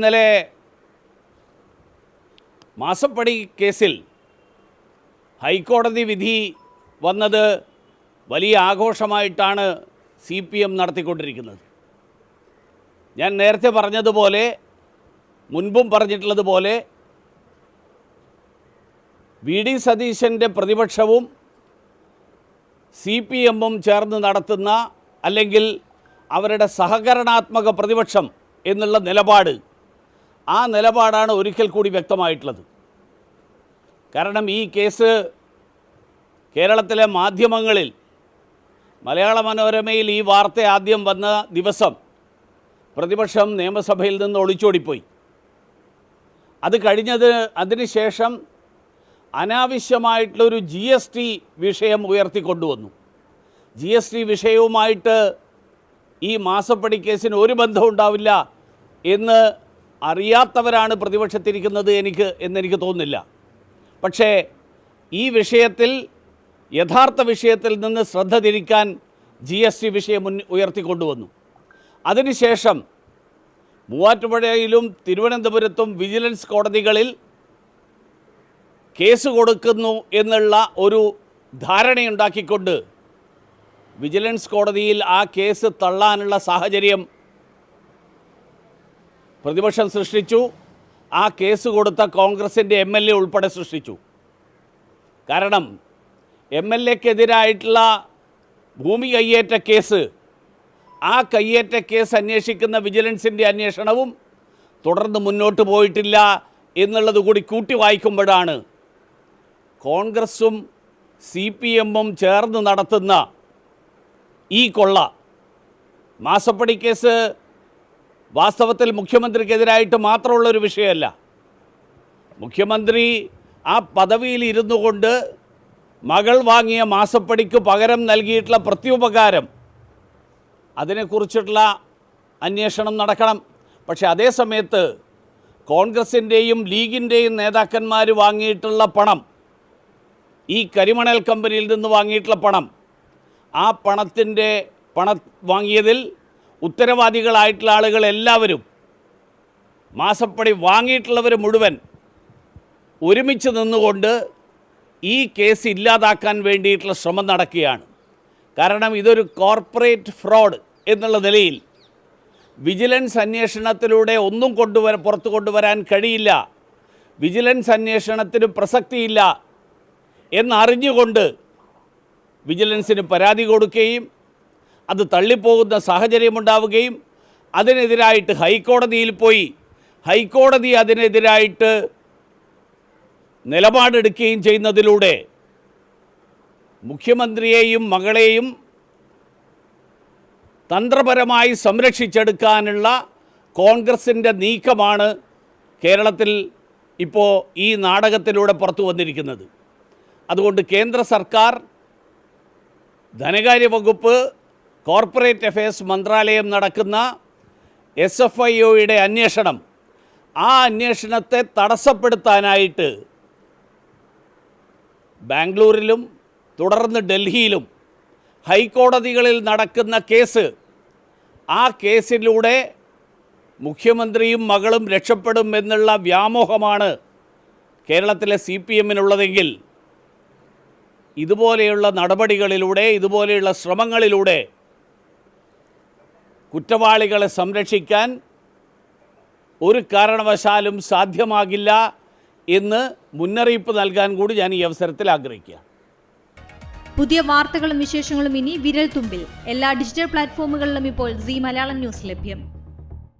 ഇന്നലെ മാസപ്പടി കേസിൽ ഹൈക്കോടതി വിധി വന്നത് വലിയ ആഘോഷമായിട്ടാണ് സി പി എം നടത്തിക്കൊണ്ടിരിക്കുന്നത്. ഞാൻ നേരത്തെ പറഞ്ഞതുപോലെ മുൻപും പറഞ്ഞിട്ടുള്ളതുപോലെ വി ഡി സതീശന്റെ പ്രതിപക്ഷവും സി പി എമ്മും ചേർന്ന് നടത്തുന്ന അല്ലെങ്കിൽ അവരുടെ സഹകരണാത്മക പ്രതിപക്ഷം എന്നുള്ള നിലപാട് ആ നിലപാടാണ് ഒരിക്കൽ കൂടി വ്യക്തമായിട്ടുള്ളത്. കാരണം ഈ കേസ് കേരളത്തിലെ മാധ്യമങ്ങളിൽ മലയാള മനോരമയിൽ ഈ വാർത്ത ആദ്യം വന്ന ദിവസം പ്രതിപക്ഷം നിയമസഭയിൽ നിന്ന് ഒളിച്ചോടിപ്പോയി. അത് കഴിഞ്ഞത് അതിനുശേഷം അനാവശ്യമായിട്ടുള്ളൊരു ജി എസ് ടി വിഷയം ഉയർത്തിക്കൊണ്ടുവന്നു. ജി എസ് ടി വിഷയവുമായിട്ട് ഈ മാസപ്പടി കേസിന് ഒരു ബന്ധമുണ്ടാവില്ല എന്ന് അറിയാത്തവരാണ് പ്രതിപക്ഷത്തിരിക്കുന്നത് എനിക്ക് എന്നെനിക്ക് തോന്നുന്നില്ല. പക്ഷേ ഈ വിഷയത്തിൽ യഥാർത്ഥ വിഷയത്തിൽ നിന്ന് ശ്രദ്ധ തിരിക്കാൻ ജി എസ് ടി വിഷയം മുൻ ഉയർത്തിക്കൊണ്ടുവന്നു. അതിനുശേഷം മൂവാറ്റുപുഴയിലും തിരുവനന്തപുരത്തും വിജിലൻസ് കോടതികളിൽ കേസ് കൊടുക്കുന്നു എന്നുള്ള ഒരു ധാരണയുണ്ടാക്കിക്കൊണ്ട് വിജിലൻസ് കോടതിയിൽ ആ കേസ് തള്ളാനുള്ള സാഹചര്യം പ്രതിപക്ഷം സൃഷ്ടിച്ചു. ആ കേസ് കൊടുത്ത കോൺഗ്രസിന്റെ എം എൽ എ ഉൾപ്പെടെ സൃഷ്ടിച്ചു. കാരണം എം എൽ എക്കെതിരായിട്ടുള്ള ഭൂമി കയ്യേറ്റ കേസ് ആ കയ്യേറ്റ കേസ് അന്വേഷിക്കുന്ന വിജിലൻസിന്റെ അന്വേഷണവും തുടർന്ന് മുന്നോട്ട് പോയിട്ടില്ല എന്നുള്ളത് കൂടി കൂട്ടി വായിക്കുമ്പോഴാണ് കോൺഗ്രസും സി പി എമ്മും ചേർന്ന് നടത്തുന്ന ഈ കൊള്ള. മാസപ്പടി കേസ് വാസ്തവത്തിൽ മുഖ്യമന്ത്രിക്കെതിരായിട്ട് മാത്രമുള്ള ഒരു വിഷയമല്ല. മുഖ്യമന്ത്രി ആ പദവിയിൽ ഇരുന്നു കൊണ്ട് മകൾ വാങ്ങിയ മാസപ്പടിക്ക് പകരം നൽകിയിട്ടുള്ള പ്രത്യുപകാരം അതിനെക്കുറിച്ചിട്ടുള്ള അന്വേഷണം നടക്കണം. പക്ഷേ അതേ സമയത്ത് കോൺഗ്രസിന്റെയും ലീഗിന്റെയും നേതാക്കന്മാർ വാങ്ങിയിട്ടുള്ള പണം ഈ കരിമണൽ കമ്പനിയിൽ നിന്ന് വാങ്ങിയിട്ടുള്ള പണം ആ പണത്തിന്റെ പണം വാങ്ങിയതിൽ ഉത്തരവാദികളായിട്ടുള്ള ആളുകൾ എല്ലാവരും മാസപ്പടി വാങ്ങിയിട്ടുള്ളവർ മുഴുവൻ ഒരുമിച്ച് നിന്നുകൊണ്ട് ഈ കേസ് ഇല്ലാതാക്കാൻ വേണ്ടിയിട്ടുള്ള ശ്രമം നടക്കുകയാണ്. കാരണം ഇതൊരു കോർപ്പറേറ്റ് ഫ്രോഡ് എന്നുള്ള നിലയിൽ വിജിലൻസ് അന്വേഷണത്തിലൂടെ ഒന്നും കൊണ്ടുവര പുറത്തു കൊണ്ടുവരാൻ കഴിയില്ല. വിജിലൻസ് അന്വേഷണത്തിന് പ്രസക്തിയില്ല എന്നറിഞ്ഞുകൊണ്ട് വിജിലൻസിന് പരാതി കൊടുക്കുകയും അത് തള്ളിപ്പോകുന്ന സാഹചര്യമുണ്ടാവുകയും അതിനെതിരായിട്ട് ഹൈക്കോടതിയിൽ പോയി ഹൈക്കോടതി അതിനെതിരായിട്ട് നിലപാടെടുക്കുകയും ചെയ്യുന്നതിലൂടെ മുഖ്യമന്ത്രിയെയും മകളെയും തന്ത്രപരമായി സംരക്ഷിച്ചെടുക്കാനുള്ള കോൺഗ്രസിന്റെ നീക്കമാണ് കേരളത്തിൽ ഇപ്പോൾ ഈ നാടകത്തിലൂടെ പുറത്തു വന്നിരിക്കുന്നത്. അതുകൊണ്ട് കേന്ദ്ര സർക്കാർ ധനകാര്യ വകുപ്പ് കോർപ്പറേറ്റ് അഫയേഴ്സ് മന്ത്രാലയം നടക്കുന്ന എസ് എഫ് ഐ ഒയുടെ അന്വേഷണം. ആ അന്വേഷണത്തെ തടസ്സപ്പെടുത്താനായിട്ട് ബാംഗ്ലൂരിലും തുടർന്ന് ഡൽഹിയിലും ഹൈക്കോടതികളിൽ നടക്കുന്ന കേസ്. ആ കേസിലൂടെ മുഖ്യമന്ത്രിയും മകളും രക്ഷപ്പെടും എന്നുള്ള വ്യാമോഹമാണ് കേരളത്തിലെ സി പി എമ്മിനുള്ളതെങ്കിൽ. ഇതുപോലെയുള്ള നടപടികളിലൂടെ ഇതുപോലെയുള്ള ശ്രമങ്ങളിലൂടെ കുറ്റവാളികളെ സംരക്ഷിക്കാൻ ഒരു കാരണവശാലും സാധ്യമാകില്ല എന്ന് മുന്നറിയിപ്പ് നൽകാൻ കൂടി ഞാൻ ഈ അവസരത്തിൽ ആഗ്രഹിക്കുക. പുതിയ വാർത്തകളും വിശേഷങ്ങളും ഇനി വിരൽ തുമ്പിൽ എല്ലാ ഡിജിറ്റൽ പ്ലാറ്റ്ഫോമുകളിലും ഇപ്പോൾ സി മലയാളം ന്യൂസ് ലഭ്യം.